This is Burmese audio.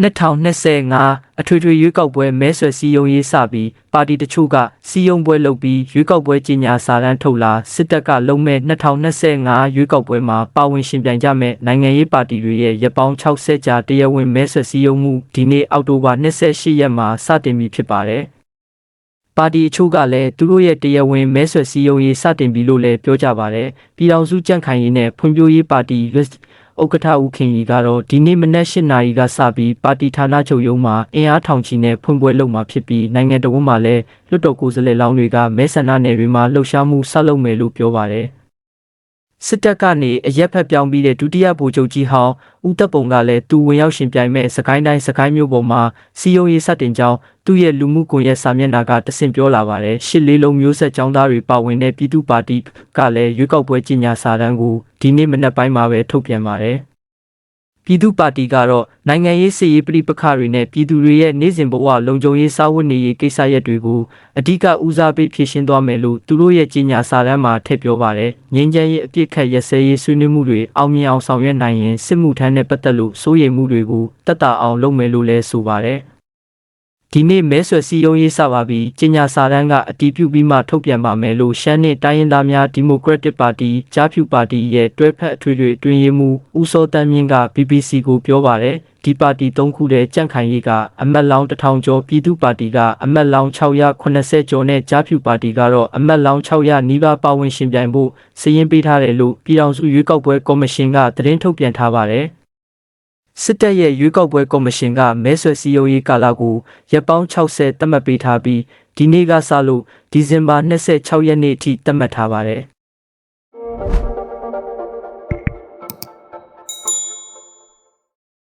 2025အထွေထွေရွေးကောက်ပွဲမဲဆွယ်စည်းရုံးရေးစပြီးပါတီတချို့ကစည်းရုံးပွဲလုပ်ပြီးရွေးကောက်ပွဲကြီးညာစာတမ်းထုတ်လာစစ်တပ်ကလုံးမဲ့2025ရွေးကောက်ပွဲမှာပါဝင်ရှင်ပြိုင်ကြမဲ့နိုင်ငံရေးပါတီတွေရဲ့ရပ်ပေါင်း60ကြာတရားဝင်မဲဆွယ်စည်းရုံးမှုဒီနေ့အောက်တိုဘာ28ရက်မှာစတင်ပြီဖြစ်ပါတယ်။ ပါတီအချို့ကလည်းသူတို့ရဲ့တရားဝင်မဲဆွယ်စည်းရုံးရေးစတင်ပြီလို့လည်းပြောကြပါတယ်။ပြည်ထောင်စုကြံ့ခိုင်ရေးနဲ့ဖွံ့ဖြိုးရေးပါတီ list ဥက္ကဋ္ဌဦးခင်ကြီးကတော့ဒီနေ့မနက်၈နာရီကစပြီးပါတီဌာနချုပ်ရုံးမှာအင်အားထောင်ချီနဲ့ဖွင့်ပွဲလုပ်မှာဖြစ်ပြီးနိုင်ငံတော်ဝန်မှလည်းလွတ်တော်ကိုယ်စားလှယ်လောင်းတွေကမဲဆန္ဒနယ်တွေမှာလှုပ်ရှားမှုဆက်လုပ်မယ်လို့ပြောပါတယ် စစ်တပ်ကနေအရက်ဖက်ပြောင်းပြီးတဲ့ဒုတိယဗိုလ်ချုပ်ကြီးဟောင်းဦးတပ်ပုံကလည်းသူဝင်ရောက်ရှင်ပြိုင်မဲ့စကိုင်းတိုင်းစကိုင်းမြို့ပေါ်မှာစီယိုရေးစတင်ကြောင်းသူ့ရဲ့လူမှုကွန်ရက်စာမျက်နှာကတဆင့်ပြောလာပါတယ်ရှစ်လေးလုံးမျိုးဆက်ចောင်းသားတွေပါဝင်တဲ့ပြည်သူ့ပါတီကလည်းရွေးကောက်ပွဲကြီးညာစာတမ်းကိုဒီနေ့မနက်ပိုင်းမှာပဲထုတ်ပြန်ပါတယ် ပြည်သူ့ပါတီကတော့နိုင်ငံရေးစည်ရေးပြည်ပခါတွေနဲ့ပြည်သူတွေရဲ့နေ့စဉ်ဘဝလုံခြုံရေးစာဝတ်နေရေးကိစ္စရပ်တွေကိုအဓိကဦးစားပေးဖြည့်ရှင်းသွားမယ်လို့သူတို့ရဲ့ကြီးညာစာတမ်းမှာထည့်ပြောပါတယ်။ငင်းချမ်းရေးအပြစ်ခတ်ရစဲရေးဆွေးနွေးမှုတွေအောင်မြင်အောင်ဆောင်ရွက်နိုင်ရင်စစ်မှုထမ်းနဲ့ပတ်သက်လို့စိုးရိမ်မှုတွေကိုတက်တာအောင်လုပ်မယ်လို့လည်းဆိုပါတယ်။ ဒီနေ့မဲဆွယ်စည်းရုံးရေးစပါပြီးကျညာစာတမ်းကအတည်ပြုပြီးမှထုတ်ပြန်ပါမယ်လို့ရှမ်းနဲ့တိုင်းရင်းသားများဒီမိုကရက်တစ်ပါတီကြားဖြူပါတီရဲ့တွဲဖက်အထွေထွေအတွင်းရေးမှူးဦးစောတန်းမြင့်က BBC ကိုပြောပါတယ်ဒီပါတီ၃ခုတဲ့ကြန့်ခိုင်ရေးကအမတ်လောင်းတစ်ထောင်ကျော်ပြည်သူ့ပါတီကအမတ်လောင်း680ကျော်နဲ့ကြားဖြူပါတီကတော့အမတ်လောင်း600နီးပါးပါဝင်ရှင်ပြိုင်ဖို့စည်ရင်းပေးထားတယ်လို့ပြည်အောင်စုရွေးကောက်ပွဲကော်မရှင်ကသတင်းထုတ်ပြန်ထားပါတယ် စစ်တပ်ရဲ့ရွေးကောက်ပွဲကော်မရှင်ကမဲဆွယ်စည်းရုံးရေးကာလကိုရက်ပေါင်း60သတ်မှတ်ပေးထားပြီးဒီနေ့ကစလို့ဒီဇင်ဘာ26ရက်နေ့အထိသတ်မှတ်ထားပါတယ်